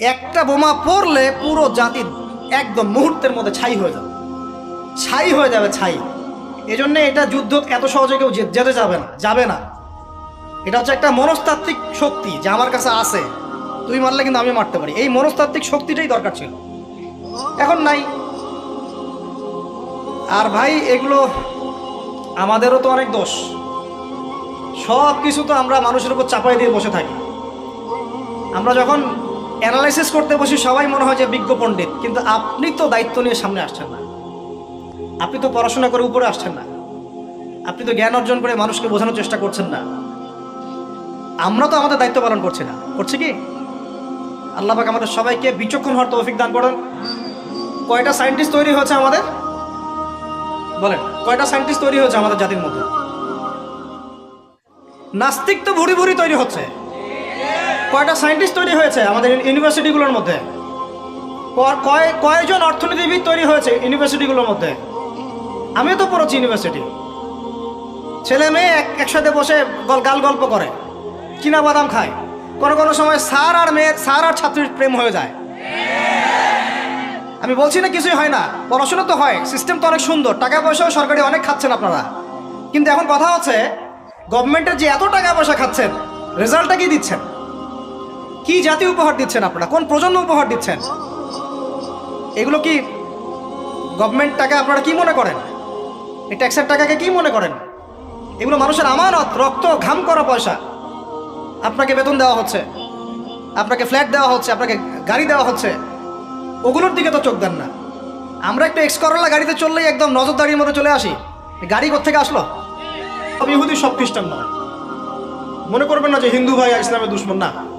একটা বোমা পড়লে পুরো জাতি একদম মুহূর্তের মধ্যে ছাই হয়ে যাবে। ছাই হয়ে যাবে, ছাই। এজন্য এটা যুদ্ধ এত সহজে কেউ যেতে যাবে না যাবে না। এটা হচ্ছে একটা মনস্তাত্ত্বিক শক্তি যে আমার কাছে আছে। তুমি মারলে কিন্তু আমি মারতে পারি। এই মনস্তাত্ত্বিক শক্তিটাই দরকার ছিল। এখন নাই। আর ভাই, এগুলো আমাদেরও তো অনেক দোষ। সব কিছু তো আমরা মানুষের উপর চাপাই দিয়ে বসে থাকি। আমরা যখন অ্যানালাইসিস করতে বসে সবাই মনে হয় যে বিজ্ঞ পণ্ডিত, কিন্তু আপনি তো দায়িত্ব নিয়ে সামনে আসছেন না। আপনি তো পড়াশোনা করে উপরে আসছেন না। আপনি তো জ্ঞান অর্জন করে মানুষকে বোঝানোর চেষ্টা করছেন না। আমরা তো আমাদের দায়িত্ব পালন করছি না। করছি কি? আল্লাহ পাক আমাদের সবাইকে বিচক্ষণ হওয়ার তৌফিক দান করেন। কয়টা সায়েন্টিস্ট তৈরি হয়েছে আমাদের? বলেন, কয়টা সায়েন্টিস্ট তৈরি হয়েছে আমাদের জাতির মধ্যে? নাস্তিক তো ভুরি ভুরি তৈরি হচ্ছে। কয়টা সায়েন্টিস্ট তৈরি হয়েছে আমাদের ইউনিভার্সিটিগুলোর মধ্যে? কয় কয়জন অর্থনীতিবিদ তৈরি হয়েছে ইউনিভার্সিটিগুলোর মধ্যে? আমিও তো পড়েছি ইউনিভার্সিটি ছেলে মেয়ে এক- একসাথে বসে গাল গল্প করে। চীনা বাদাম খায়। কোনো কোনো সময় স্যার আর মেয়ের স্যার আর ছাত্রীর প্রেম হয়ে যায়। আমি বলছি না কিছুই হয় না। পড়াশোনা তো হয় সিস্টেম তো অনেক সুন্দর। টাকা পয়সাও সরকারি অনেক খাচ্ছেন আপনারা। কিন্তু এখন কথা হচ্ছে গভর্নমেন্টের যে এত টাকা পয়সা খাচ্ছেন রেজাল্টটা কি দিচ্ছেন? কি জাতি উপহার দিচ্ছেন আপনারা? কোন প্রজন্ম উপহার দিচ্ছেন? এগুলো কি গভর্নমেন্ট টাকা আপনারা কি মনে করেন? এই ট্যাক্সের টাকাকে কি মনে করেন? এগুলো মানুষের আমানত, রক্ত, ঘাম করা পয়সা। আপনাকে বেতন দেওয়া হচ্ছে। আপনাকে ফ্ল্যাট দেওয়া হচ্ছে, আপনাকে গাড়ি দেওয়া হচ্ছে। ওগুলোর দিকে তো চোখ দেন না। আমরা একটু এক্স করলা গাড়িতে চললেই একদম নজরদারির মতো চলে আসি। গাড়ি কোথেকে আসলো? ইহুদি, সব খ্রিস্টান নয়। মনে করবেন না যে হিন্দু ভাই ইসলামের দুশ্মন, না।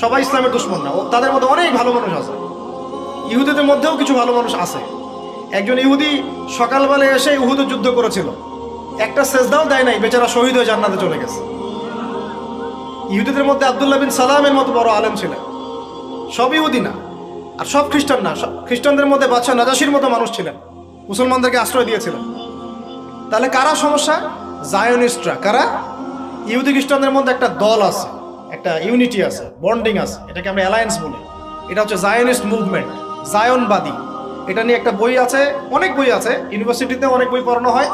সবাই ইসলামের দুশ্মন না। তাদের মধ্যে অনেক ভালো মানুষ আছে। ইহুদিদের মধ্যেও কিছু ভালো মানুষ আছে। একজন ইহুদি সকালবেলা এসে ইহুদ যুদ্ধ করেছিল। একটা সেজদাও দেয় নাই, বেচারা শহীদ হয়ে জান্নাতে চলে গেছে। ইহুদিদের মধ্যে আবদুল্লাহ বিন সালামের মতো বড় আলেম ছিলেন। সব ইহুদি না, আর সব খ্রিস্টান না। সব খ্রিস্টানদের মধ্যে বাচ্চা নাজাসির মতো মানুষ ছিলেন। মুসলমানদেরকে আশ্রয় দিয়েছিলেন। তাহলে কারা সমস্যা? জায়নিস্টরা কারা? ইহুদি খ্রিস্টানদের মধ্যে একটা দল আছে। একটা ইউনিটি আছে বন্ডিং আছে, এটাকে আমরা অ্যালায়েন্স বলি। এটা হচ্ছে জায়নিস্ট মুভমেন্ট জায়নবাদী এটা নিয়ে একটা বই আছে, অনেক বই আছে ইউনিভার্সিটিতে অনেক বই পড়ানো হয়।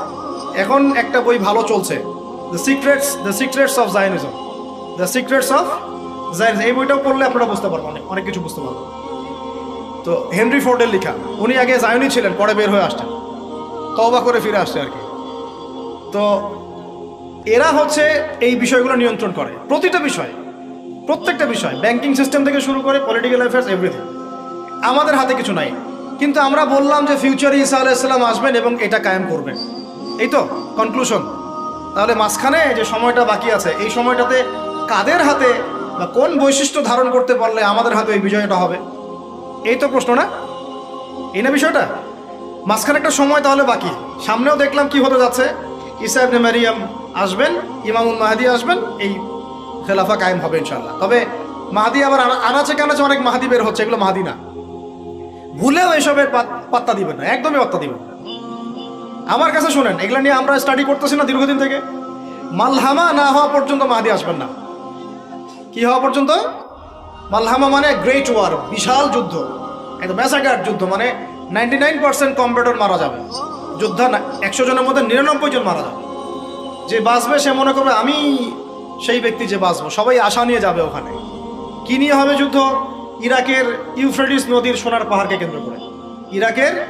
এখন একটা বই ভালো চলছে the secrets the secrets of Zionism the secrets of Zionism এই বইটাও পড়লে আপনারা বুঝতে পারবেন, অনেক অনেক কিছু বুঝতে পারবেন। তো হেনরি ফোর্ডের লেখা, উনি আগে জায়নি ছিলেন, পরে বের হয়ে আসতেন তবা করে ফিরে আসছে আর কি। তো এরা হচ্ছে এই বিষয়গুলো নিয়ন্ত্রণ করে। প্রতিটা বিষয়, প্রত্যেকটা বিষয়, ব্যাংকিং সিস্টেম থেকে শুরু করে পলিটিক্যাল অ্যাফেয়ার্স এভরিথিং আমাদের হাতে কিছু নাই। কিন্তু আমরা বললাম যে ফিউচারে ইসা আলাইসাল্লাম আসবেন এবং এটা কায়েম করবেন। এই তো কনক্লুশন তাহলে মাঝখানে যে সময়টা বাকি আছে, এই সময়টাতে কাদের হাতে বা কোন বৈশিষ্ট্য ধারণ করতে পারলে আমাদের হাতে এই বিজয়টা হবে? এই তো প্রশ্ন না? এই না বিষয়টা? মাঝখানে একটা সময় তাহলে বাকি। সামনেও দেখলাম কি হতে যাচ্ছে। ইসা মারিয়াম আসবেন, ইমামুল মাহাদি আসবেন, এই খেলাফা কায়েম হবে ইনশাল্লাহ তবে মাহাদি আবার আনা- আনাচে কানাচে অনেক মাহাদি বের হচ্ছে, এগুলো মাহাদি না। ভুলেও এসবের পাত্তা দিবেন না, একদমই পাত্তা দিবেন। আমার কাছে শোনেন, এগুলো নিয়ে আমরা স্টাডি করতেছি না দীর্ঘদিন থেকে। মালহামা না হওয়া পর্যন্ত মাহাদি আসবেন না। কি হওয়া পর্যন্ত? মালহামা মানে গ্রেট ওয়ার বিশাল যুদ্ধ। একদম ম্যাসাগার যুদ্ধ মানে নাইনটি নাইন পার্সেন্ট কম্পিউটার মারা যাবে। যোদ্ধা একশো জনের মধ্যে নিরানব্বই জন মারা যাবে। যে বাঁচবে সে মনে করবে, আমি সেই ব্যক্তি যে বাঁচবো। সবাই আশা নিয়ে যাবে ওখানে। কি নিয়ে হবে যুদ্ধ? ইরাকের ইউফ্রেডিস নদীর সোনার পাহাড়কে কেন্দ্র করে। ইরাকের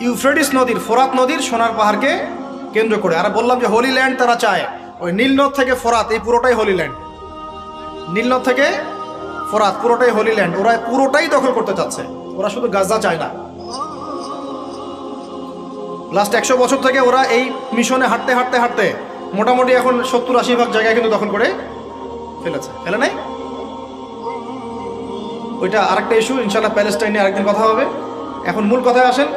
ইউফ্রেডিস নদীর, ফোরাত নদীর সোনার পাহাড়কে কেন্দ্র করে। আর বললাম যে, হোলি ল্যান্ড তারা চায়। ওই নীলনদ থেকে ফোরাত, এই পুরোটাই হোলি ল্যান্ড। নীলনদ থেকে ফোরাত, পুরোটাই হোলি ল্যান্ড। ওরা পুরোটাই দখল করতে চাচ্ছে। ওরা শুধু গাজা চায় না। লাস্ট একশো বছর থেকে ওরা এই মিশনে হাঁটতে হাঁটতে হাঁটতে মোটামুটি এখন সত্তর আশি ভাগ জায়গায় কিন্তু দখল করে ফেলেছে। ফেলে নাই? ওইটা আরেকটা ইস্যু ইনশাল্লাহ প্যালেস্টাইনে আরেকদিন কথা হবে। এখন মূল কথায় আসেন,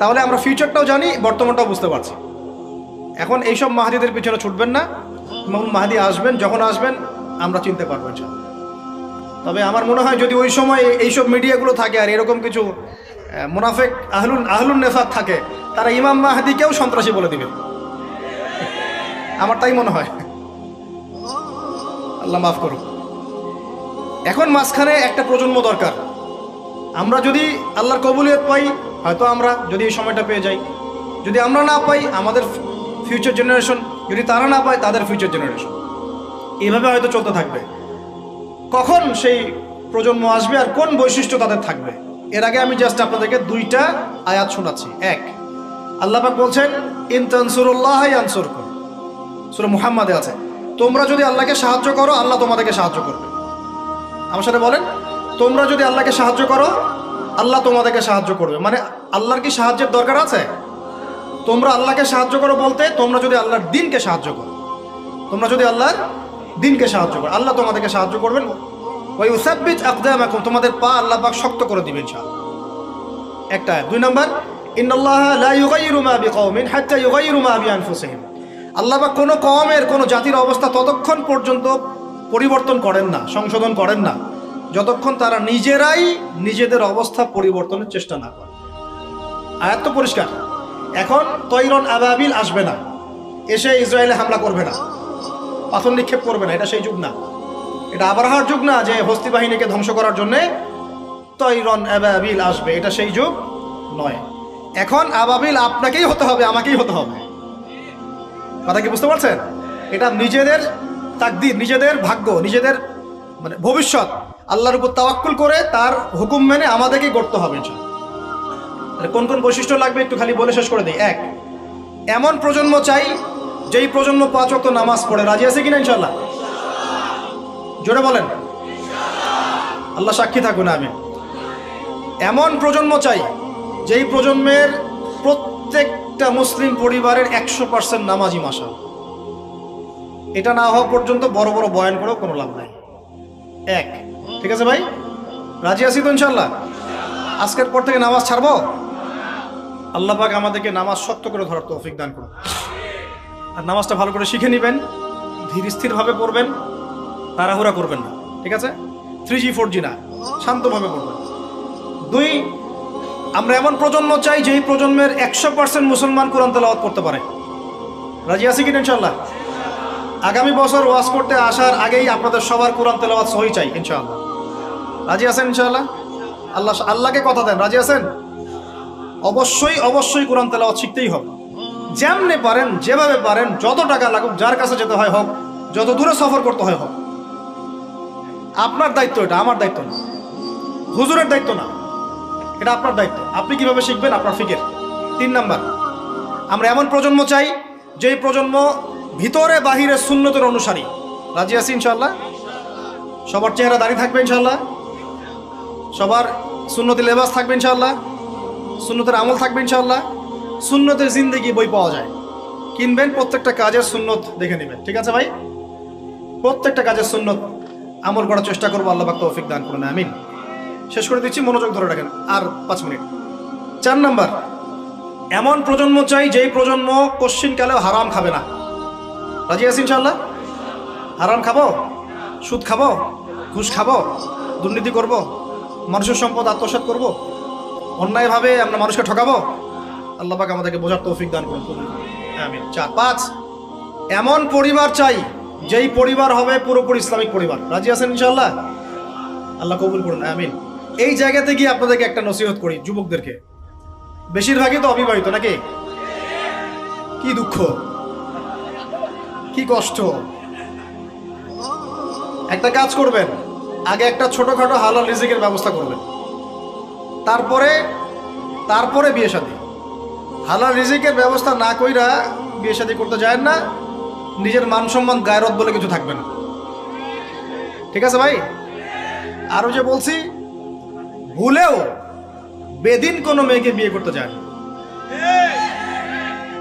তাহলে আমরা ফিউচারটাও জানি, বর্তমানটাও বুঝতে পারছি। এখন এইসব মাহাদিদের পিছনে ছুটবেন না, এবং মাহাদি আসবেন, যখন আসবেন, আমরা চিনতে পারব তবে আমার মনে হয় যদি ওই সময় এইসব মিডিয়াগুলো থাকে আর এরকম কিছু মুনাফেক আহলুন আহলুন নেফাক থাকে, তারা ইমাম মাহাদিকেও সন্ত্রাসী বলে দিবে। আমার তাই মনে হয়। আল্লাহ মাফ করুক। এখন মাঝখানে একটা প্রজন্ম দরকার। আমরা যদি আল্লাহর কবুলিয়ত পাই, হয়তো আমরা যদি এই সময়টা পেয়ে যাই। যদি আমরা না পাই, আমাদের ফিউচার জেনারেশন যদি তারা না পায়, তাদের ফিউচার জেনারেশন এভাবে হয়তো চলতে থাকবে। কখন সেই প্রজন্ম আসবে আর কোন বৈশিষ্ট্য তাদের থাকবে? এর আগে আমি জাস্ট আপনাদেরকে দুইটা আয়াত শোনাচ্ছি। এক, আল্লাহ বলছেন, ইন তানসুরুল্লাহ আনসুরকুম সূরা মুহাম্মাদে আছে। তোমরা যদি আল্লাহকে সাহায্য করো, আল্লাহ তোমাদেরকে সাহায্য করবে। আমার সাথে বলেন, তোমরা যদি আল্লাহকে সাহায্য করো, আল্লাহ তোমাদেরকে সাহায্য করবে। মানে আল্লাহর কি সাহায্যের দরকার আছে? তোমরা আল্লাহকে সাহায্য করো বলতে, তোমরা যদি আল্লাহর দিনকে সাহায্য করো। তোমরা যদি আল্লাহর দিনকে সাহায্য করো, আল্লাহ তোমাদেরকে সাহায্য করবেন। ওই উসাব্বিত আকদামাকুম, তোমাদের পা আল্লাহ পাক শক্ত করে দিবেন ইনশাআল্লাহ। একটা। দুই নম্বর, ইন্নাল্লাহ লা ইউগাইয়িরু মা বিকওমিন হাত্তা ইউগাইয়িরু মা বিআনফুসিহিম। আল্লাহ বা কোনো কমের কোনো জাতির অবস্থা ততক্ষণ পর্যন্ত পরিবর্তন করেন না, সংশোধন করেন না। যতক্ষণ তারা নিজেরাই নিজেদের অবস্থা পরিবর্তনের চেষ্টা না করে। আয়াত তো পরিষ্কার। এখন তৈরন আবাবিল আসবে না। এসে ইসরায়েলে হামলা করবে না। পাথর নিক্ষেপ করবে না। এটা সেই যুগ না। এটা আবরাহার যুগ না যে হস্তি বাহিনীকে ধ্বংস করার জন্যে তৈরন আবাবিল আসবে। এটা সেই যুগ নয়। এখন আবাবিল আপনাকেই হতে হবে, আমাকেই হতে হবে। কথা কি বুঝতে পারছেন? এটা নিজেদের তাকদির, নিজেদের ভাগ্য, নিজেদের মানে ভবিষ্যৎ, আল্লাহর উপর তাওয়াক্কুল করে তার হুকুম মেনে আমাদেরকেই গড়তে হবে কোন কোন বৈশিষ্ট্য লাগবে একটু খালি বলে শেষ করে দিই? এক, এমন প্রজন্ম চাই যেই প্রজন্ম পাঁচ অক্ত নামাজ পড়ে। রাজি আছে কিনা ইনশাল্লাহ জোরে বলেন। আল্লাহ সাক্ষী থাকুন আমি এমন প্রজন্ম চাই যেই প্রজন্মের প্রত্যেকটা মুসলিম পরিবারের একশো পার্সেন্ট নামাজি মাসা এটা না হওয়া পর্যন্ত বড় বড় বয়ান করেও কোনো লাভ নাই। এক। ঠিক আছে ভাই? রাজি আছি তো ইনশাল্লাহ আজকের পর থেকে নামাজ ছাড়বো? আল্লাহ পাক আমাদেরকে নামাজ শক্ত করে ধরার তৌফিক দান করুন। আর নামাজটা ভালো করে শিখে নেবেন, ধীর স্থিরভাবে পড়বেন, তাড়াহুড়া করবেন না। ঠিক আছে? থ্রি জি ফোর জি না, শান্তভাবে পড়বেন। দুই আমরা এমন প্রজন্ম চাই যেই প্রজন্মের একশো পার্সেন্ট মুসলমান কোরআন তেলাওয়াত করতে পারে। রাজি আছি কিনা ইনশাল্লাহ আগামী বছর ওয়াজ করতে আসার আগেই আপনাদের সবার কোরআন তেলাওয়াত সহি চাই ইনশাআল্লাহ। রাজি আছেন ইনশাআল্লাহ? আল্লাহ আল্লাহকে কথা দেন, রাজি আছেন? অবশ্যই অবশ্যই কোরআন তেলাওয়াত শিখতেই হবে। যেমনে পারেন, যেভাবে পারেন, যত টাকা লাগুক, যার কাছে যেতে হয় হোক, যত দূরে সফর করতে হয় হোক। আপনার দায়িত্ব এটা, আমার দায়িত্ব না। হুজুরের দায়িত্ব না। এটা আপনার দায়িত্ব। আপনি কীভাবে শিখবেন? আপনার ফিকের। তিন নাম্বার, আমরা এমন প্রজন্ম চাই, যেই প্রজন্ম ভিতরে বাহিরে শূন্যতের অনুসারী। রাজি আছি ইনশাল্লাহ সবার চেহারা দাঁড়িয়ে থাকবে ইনশাল্লাহ সবার সুন্নতি লেবাস থাকবে ইনশাল্লাহ সুন্নতের আমল থাকবে ইনশাল্লাহ সুন্নতের জিন্দেগি বই পাওয়া যায়। কিনবেন, প্রত্যেকটা কাজের সুন্নত দেখে নেবেন। ঠিক আছে ভাই? প্রত্যেকটা কাজের সুন্নত আমল করার চেষ্টা করব, আল্লাহ তৌফিক দান করুন, আমিন। শেষ করে দিচ্ছি, মনোযোগ ধরে রাখেন। আর পাঁচ মিনিট। চার নাম্বার। এমন প্রজন্ম চাই, যেই প্রজন্ম কোশ্চিনকালেও হারাম খাবে না। রাজি আছি ইনশাল্লাহ হারাম খাব? সুদ খাব? ঘুষ খাব? দুর্নীতি করব? মানুষের সম্পদ আত্মসাৎ করব? অন্যায়ভাবে আমরা মানুষকে ঠকাবো? আল্লাহ পাক আমাদেরকে বোঝার তৌফিক দান করুন। চার, পাঁচ। এমন পরিবার চাই, যেই পরিবার হবে পুরোপুরি ইসলামিক পরিবার। রাজি আছেন ইনশাল্লাহ আল্লাহ কবুল করুন, আমিন। এই জায়গাতে গিয়ে আপনাদেরকে একটা নসিহত করি, যুবকদেরকে। বেশিরভাগই তো অবিবাহিত নাকি? কি দুঃখ। কি কষ্ট। একটা কাজ করবেন, আগে একটা ছোটখাটো হালাল রিজিকের ব্যবস্থা করবেন। তারপরে তারপরে বিয়ে শাদী। হালাল রিজিকের ব্যবস্থা না কইরা বিয়ে শাদী করতে যায় না, নিজের মান সম্মান গায়রত বলে কিছু থাকবে না। ঠিক আছে ভাই? আরও যে বলছি ভুলেও বেদিন কোনো মেয়েকে বিয়ে করতে যায়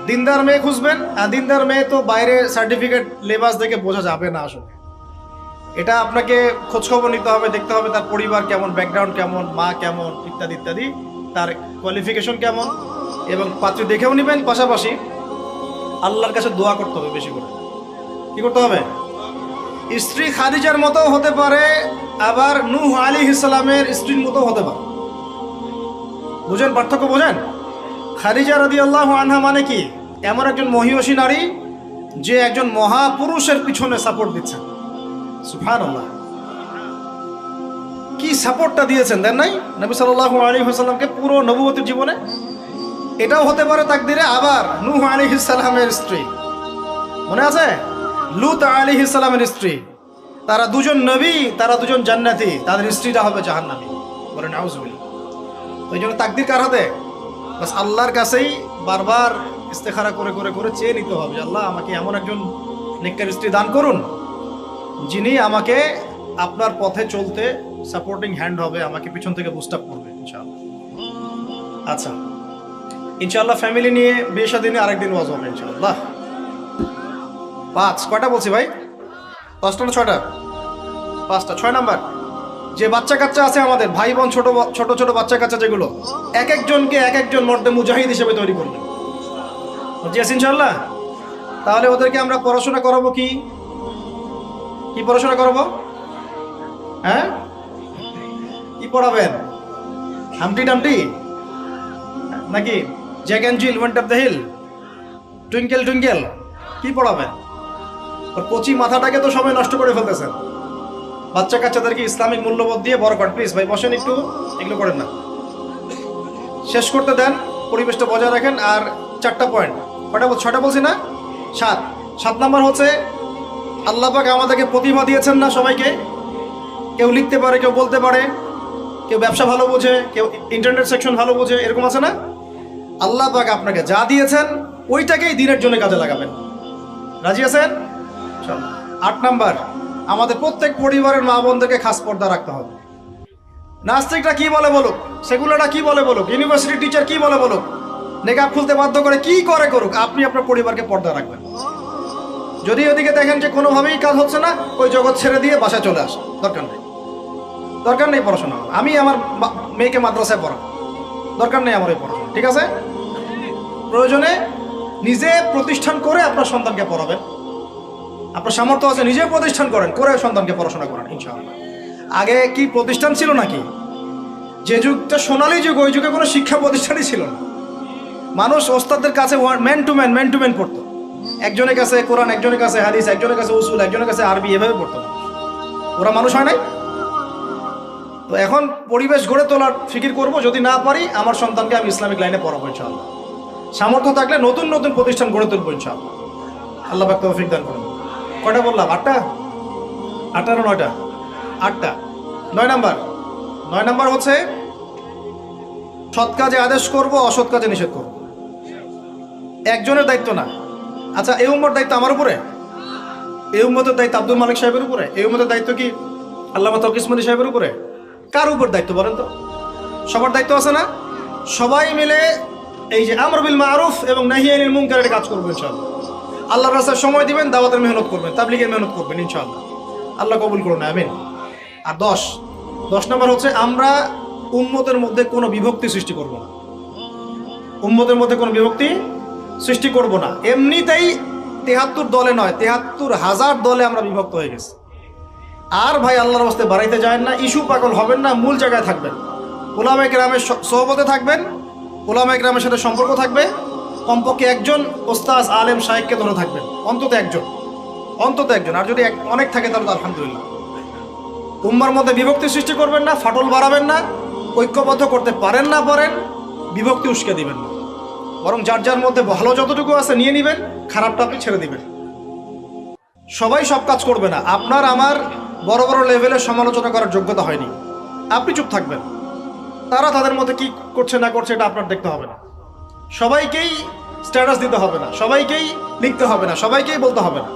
দিনদার মেয়ে খুঁজবেন, আর দিনদার মেয়ে তো বাইরে সার্টিফিকেট লেবাস দেখে বোঝা যাবে না আসলে। এটা আপনাকে খোঁজখবর নিতে হবে, দেখতে হবে তার পরিবার কেমন ব্যাকগ্রাউন্ড কেমন, মা কেমন, ইত্যাদি ইত্যাদি। তার কোয়ালিফিকেশন কেমন, এবং পাত্রী দেখেও নেবেন। পাশাপাশি আল্লাহর কাছে দোয়া করতে হবে বেশি করে। কি করতে হবে? স্ত্রী খাদিজার মতো হতে পারে, আবার নূহ আলী ইসলামের স্ত্রীর মতো হতে পারে। বুঝেন পার্থক্য বোঝেন? খাদিজা রদি আল্লাহ আনহা মানে কি? এমন একজন মহিষী নারী, যে একজন মহাপুরুষের পিছনে সাপোর্ট দিচ্ছেন সুফান আল্লাহ কি সাপোর্টটা দিয়েছেন, দেন নাই? নবী সাল্লাহ আলী হাসাল্লামকে পুরো নবুবতীর জীবনে? এটাও হতে পারে তাকদিরে, আবার নূহ আলী ইসালামের স্ত্রী। মনে আছে? লুত আলী ইসালামের স্ত্রী। তারা দুজন নবী, তারা দুজন জান্নাতি। তাদের স্ত্রীরা হবে জাহান্নামী। বলেন আউজবিল ওই জন্য তাকদির কার হাতে? বাস আল্লাহর কাছেই বারবার ইস্তেখারা করে করে করে চেয়ে নিতে হবে আল্লাহ আমাকে এমন একজন নেককার স্ত্রী দান করুন, যিনি আমাকে আপনার পথে চলতে সাপোর্টিং হ্যান্ড হবে, আমাকে পিছন থেকে বুস্ট আপ করবে, ইনশাআল্লাহ। আচ্ছা ইনশাআল্লাহ ফ্যামিলি নিয়ে বিয়ে দিনে আরেকদিন ওয়াজ হবে, ইনশাআল্লাহ। পাঁচ, কয়টা বলছি ভাই? পাঁচটা না ছয়টা? পাঁচটা, ছয় নাম্বার। যে বাচ্চা কাচ্চা আছে আমাদের, ভাই বোন, ছোট ছোট ছোট বাচ্চা কাচ্চা যেগুলো, এক একজনকে এক একজন মর্দে মুজাহিদ হিসেবে তৈরি করবে। জি আছে ইনশাল্লাহ তাহলে ওদেরকে আমরা পড়াশোনা করাবো কি? কি পড়াশোনা করাবো? হ্যাঁ? কি পড়াবেন? Humpty Dumpty? নাকি Jack and Jill, went off the hill? Twinkle twinkle? কি পড়াবেন? কচি মাথাটাকে তো সবাই নষ্ট করে ফেলতেছেন। বাচ্চা কাচ্চাদেরকে ইসলামিক মূল্যবোধ দিয়ে বড় করেন। প্লিজ ভাই, বসেন একটু, এগুলো করেন না। শেষ করতে দেন, পরিবেশটা বজায় রাখেন। আর চারটা পয়েন্ট কটা ছটা বলছি না? সাত। সাত নাম্বার হচ্ছে, আল্লাহ পাক আমাদেরকে প্রতিভা দিয়েছেন না সবাইকে। কেউ লিখতে পারে, কেউ বলতে পারে। কেউ ব্যবসা ভালো বোঝে, কেউ ইন্টারনেট সেকশন ভালো বোঝে, এরকম আছে না? আল্লাহ পাক আপনাকে যা দিয়েছেন, ওইটাকেই দিনের জন্য কাজে লাগাবেন। রাজি আছেন? চল। আট নাম্বার, আমাদের প্রত্যেক পরিবারের মা বোনদেরকে খাস পর্দা রাখতে হবে। নাস্তিকরা কি বলে বলুক? সেগুলোটা কি বলে বলুক? ইউনিভার্সিটি টিচার কি বলে বলুক? নেকাব খুলতে বাধ্য করে কি করে করুক? আপনি আপনার পরিবারকে পর্দা রাখবেন। যদি ওদিকে দেখেন যে কোনোভাবেই কাজ হচ্ছে না, ওই জগৎ ছেড়ে দিয়ে বাসায় চলে আসে। দরকার নেই। দরকার নেই পড়াশোনা আমি আমার মেয়েকে মাদ্রাসায় পড়াবো। দরকার নেই আমার এই পড়াশোনা। ঠিক আছে? প্রয়োজনে নিজে প্রতিষ্ঠান করে আপনার সন্তানকে পড়াবেন। আপনার সামর্থ্য আছে নিজে প্রতিষ্ঠান করেন করে সন্তানকে পড়াশোনা করেন, ইনশাআল্লাহ। আগে কি প্রতিষ্ঠান ছিল নাকি? যে যুগটা সোনালি যুগ, ওই যুগে কোনো শিক্ষা প্রতিষ্ঠানই ছিল না। মানুষ ওস্তাদের কাছে man to man man to man পড়তো। একজনের কাছে কোরআন, একজনের কাছে হাদিস, একজনের কাছে উসুল, একজনের কাছে আরবি, এভাবে পড়তো। ওরা মানুষ হয় নাই? তো এখন পরিবেশ গড়ে তোলার ফিকির করব, যদি না পারি, আমার সন্তানকে আমি ইসলামিক লাইনে পড়াবো, ইনশাআল্লাহ। সামর্থ্য থাকলে নতুন নতুন প্রতিষ্ঠান গড়ে তুলবো, ইনশাআল্লাহ। আল্লাহ তৌফিক দান করুন। কয়টা বললাম? আটটা? আটটা না নয়টা? আটটা। নয় নাম্বার। নয় নাম্বার হচ্ছে, সৎ কাজে আদেশ করব, অসৎ কাজে নিষেধ করব। একজনের দায়িত্ব না। আচ্ছা এই উম্মর দায়িত্ব আমার উপরে? এই উম্মতের দায়িত্ব আব্দুল মালিক সাহেবের উপরে? এই উম্মতের দায়িত্ব কি আল্লাহ তকিসমতি সাহেবের উপরে? কার উপর দায়িত্ব বলেন তো? সবার দায়িত্ব আছে না? সবাই মিলে এই যে আমর বিল মারুফ এবং নাহিয়ানিল মুনকারের কাজ করবেন ইনশাআল্লাহ। আল্লাহর রাস্তায় সময় দিবেন, দাওয়াতের মেহনত করবেন, তাবলিগের মেহনত করবেন, ইনশাআল্লাহ। আল্লাহ কবুল করুন, আমিন। আর দশ দশ নম্বর হচ্ছে আমরা উম্মতের মধ্যে কোনো বিভক্তি সৃষ্টি করব না। উম্মতের মধ্যে কোনো বিভক্তি সৃষ্টি করব না। এমনিতেই তেহাত্তর দলে নয়, তেহাত্তর হাজার দলে আমরা বিভক্ত হয়ে গেছি। আর ভাই, আল্লাহর বাস্তে বাড়াইতে যায় না, ইস্যু পাগল হবেন না, মূল জায়গায় থাকবেন। ওলামা গ্রামের সহবতে থাকবেন ওলামা গ্রামের সাথে সম্পর্ক থাকবে কমপক্ষে একজন ওস্তাজ আলেম শাহেককে ধরে থাকবেন। অন্তত একজন। অন্তত একজন। আর যদি অনেক থাকে তাহলে আলহামদুলিল্লাহ। উম্মার মধ্যে বিভক্তি সৃষ্টি করবেন না, ফাটল বাড়াবেন না, ঐক্যবদ্ধ করতে পারেন না পারেন, বিভক্তি উস্কে দিবেন না। বরং যার যার মধ্যে ভালো যতটুকু আছে নিয়ে নেবেন, খারাপটা আপনি ছেড়ে দিবেন। সবাই সব কাজ করবে না। আপনার, আমার বড় বড় লেভেলের সমালোচনা করার যোগ্যতা হয়নি। আপনি চুপ থাকবেন। তারা তাদের মধ্যে কি করছে না করছে এটা আপনার দেখতে হবে না। সবাইকেই স্ট্যাটাস দিতে হবে না, সবাইকেই লিখতে হবে না, সবাইকেই বলতে হবে না।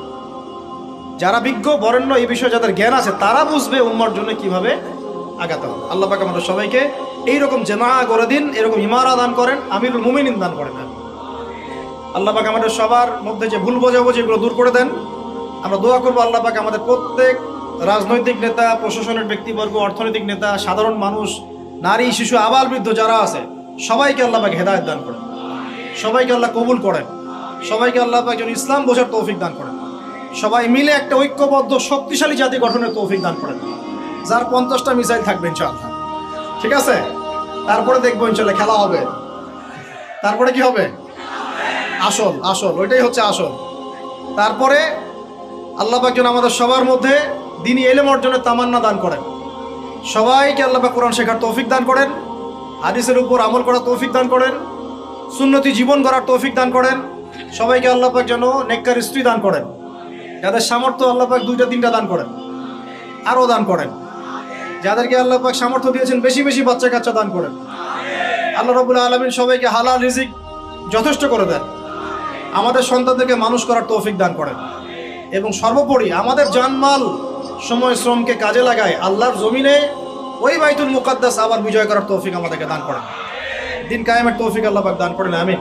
যারা বিজ্ঞ, বরেণ্য এই বিষয়ে যাদের জ্ঞান আছে, তারা বুঝবে উম্মার জন্য কীভাবে আগাতে হবে। আল্লাহ পাক আমাদের সবাইকে এইরকম জেমা করে দিন, এরকম ইমারা দান করেন, আমিরুল মুমিনিন দান করেন আল্লাহ পাক আমাদের সবার মধ্যে যে ভুল বোঝাবুঝি এগুলো দূর করে দেন। আমরা দোয়া করব আল্লাহ পাক আমাদের প্রত্যেক রাজনৈতিক নেতা, প্রশাসনের ব্যক্তিবর্গ, অর্থনৈতিক নেতা, সাধারণ মানুষ, নারী, শিশু, আবাল বৃদ্ধ যারা আছে, সবাইকে আল্লাহ পাক হেদায়ত দান করেন। সবাইকে আল্লাহ কবুল করেন। সবাইকে আল্লাহ একজন ইসলাম বোঝার তৌফিক দান করেন। সবাই মিলে একটা ঐক্যবদ্ধ, শক্তিশালী জাতি গঠনের তৌফিক দান করেন। যার পঞ্চাশটা মিসাইল থাকবে ইনশাআল্লাহ। ঠিক আছে? তারপরে দেখব ইনশাল্লাহ খেলা হবে। তারপরে কি হবে? আসল আসল, ওইটাই হচ্ছে আসল। তারপরে আল্লাহ পাক যেন আমাদের সবার মধ্যে দিনই এলেম অর্জনের তামান্না দান করেন। সবাইকে আল্লাপাক কোরআন শেখার তৌফিক দান করেন। হাদিসের উপর আমল করার তৌফিক দান করেন। সুন্নতি জীবন গড়ার তৌফিক দান করেন। সবাইকে আল্লাপাক যেন নেককার স্ত্রী দান করেন। যাদের সামর্থ্য আল্লাপাক দুইটা, তিনটা দান করেন। আরও দান করেন। যাদেরকে আল্লাপাক সামর্থ্য দিয়েছেন, বেশি বেশি বাচ্চা কাচ্চা দান করেন। আল্লাহ রবুল্লা আলমিন সবাইকে হালাল রিজিক যথেষ্ট করে দেন। আমাদের সন্তানদেরকে মানুষ করার তৌফিক দান করেন। এবং সর্বোপরি আমাদের জানমাল সময় শ্রমকে কাজে লাগায় আল্লাহর জমিনে ওই বাইতুল মুকাদ্দাস আবার বিজয় করার তৌফিক আমাদেরকে দান করেন। দিন কায়েমের তৌফিক আল্লাহ পাক দান করেন আমিন।